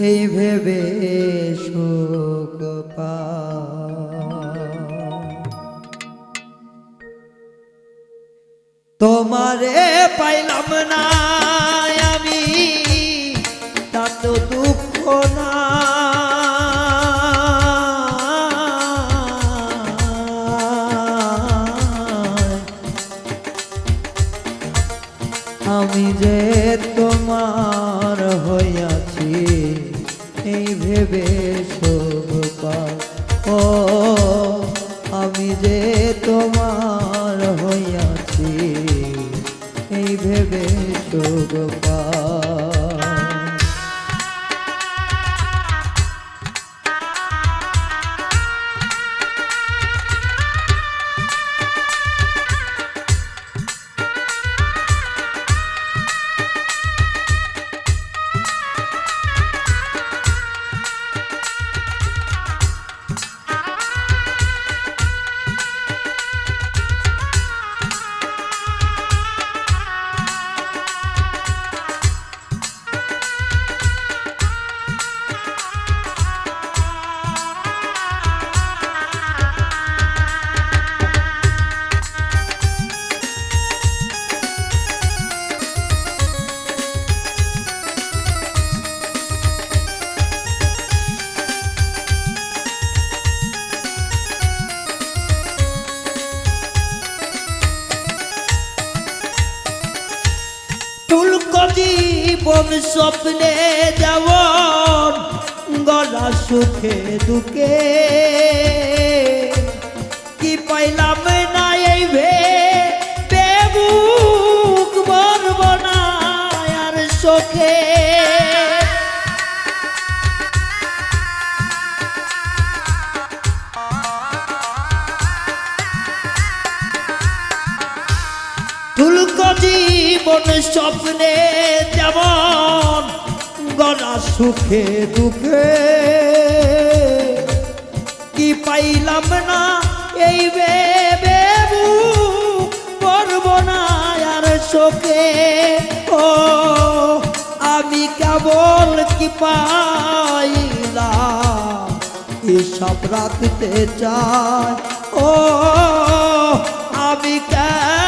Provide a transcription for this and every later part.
এই ভেবে শোক পা তোমারে পাইলাম না আমি তা তো দুঃখ না। আমি যে তোমার হইয়াছি এই ভেবে শোভ। ও আমি যে তোমার হইয়াছি এই ভেবে শোভ পাই। ফুলকো জীবন স্বপ্নে যেমন গলা সুখে দুঃখে। কি পাইলাম না এই ভে বেবুক বলব না আর চোখে তুলক জীবন স্বপ্নে যেমন গলা সুখে দুঃখে। কি পাইলাম না এই বেবে করব না আর চোখে ও, আমি কেবল কি পাইলাম? হিসাব রাখতে চাই। ও, আমি কেবল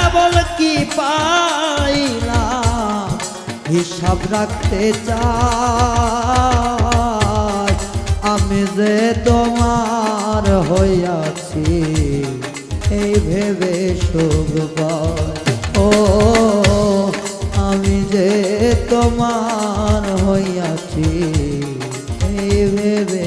কি পাইলাম হিসাব রাখতে চাই। আমি যে তোমার হইয়াছি, এই ভেবে শুভ ও, আমি যে তোমার হইয়াছি, এই ভেবে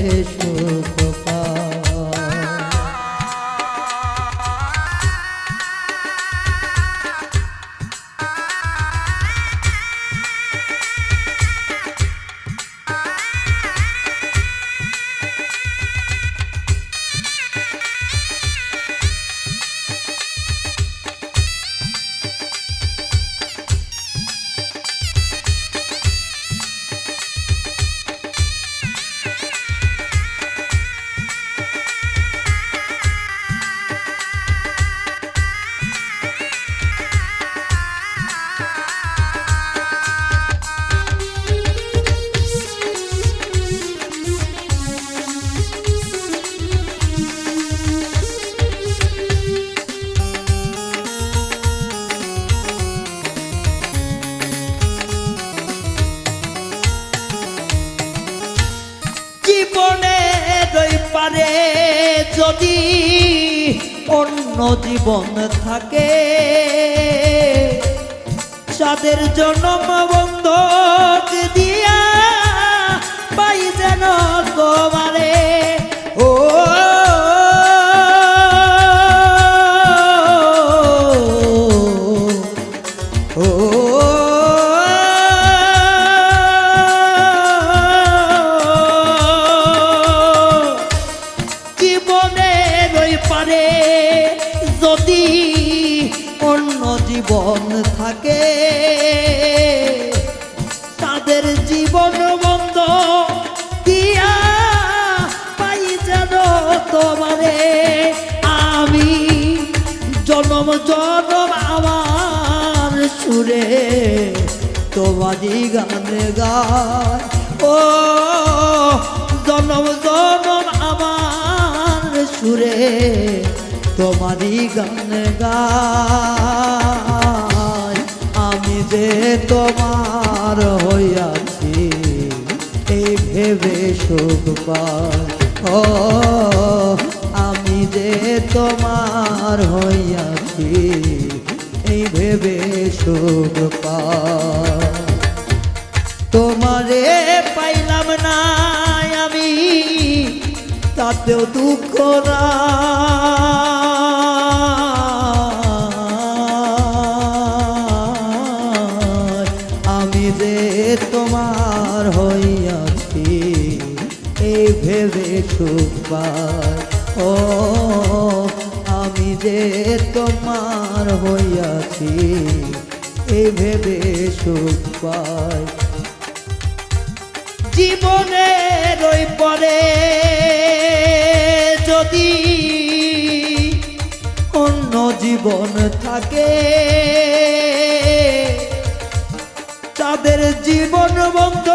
যদি অন্য জীবন থাকে যাদের জন্ম বন্ধ দিয়া পাই যেন জীবন থাকে। তাদের জীবন বন্ধ। দিয়া পাই যেন তোমারে। আমি জনম জনম আমার সুরে তোমারই গানে গায় ও জনম জনম আমার সুরে তোমারই গান গায় পাই ও আমি যে তোমার হইয়াছি, এই ভেবে পাই তোমারে পাইলাম না আমি, তাতেও দুঃখ নাই। ভেবে ও, আমি যে তোমার হইয়াছি এই ভেবে পরে যদি অন্য জীবন থাকে, তাদের জীবন বন্ধ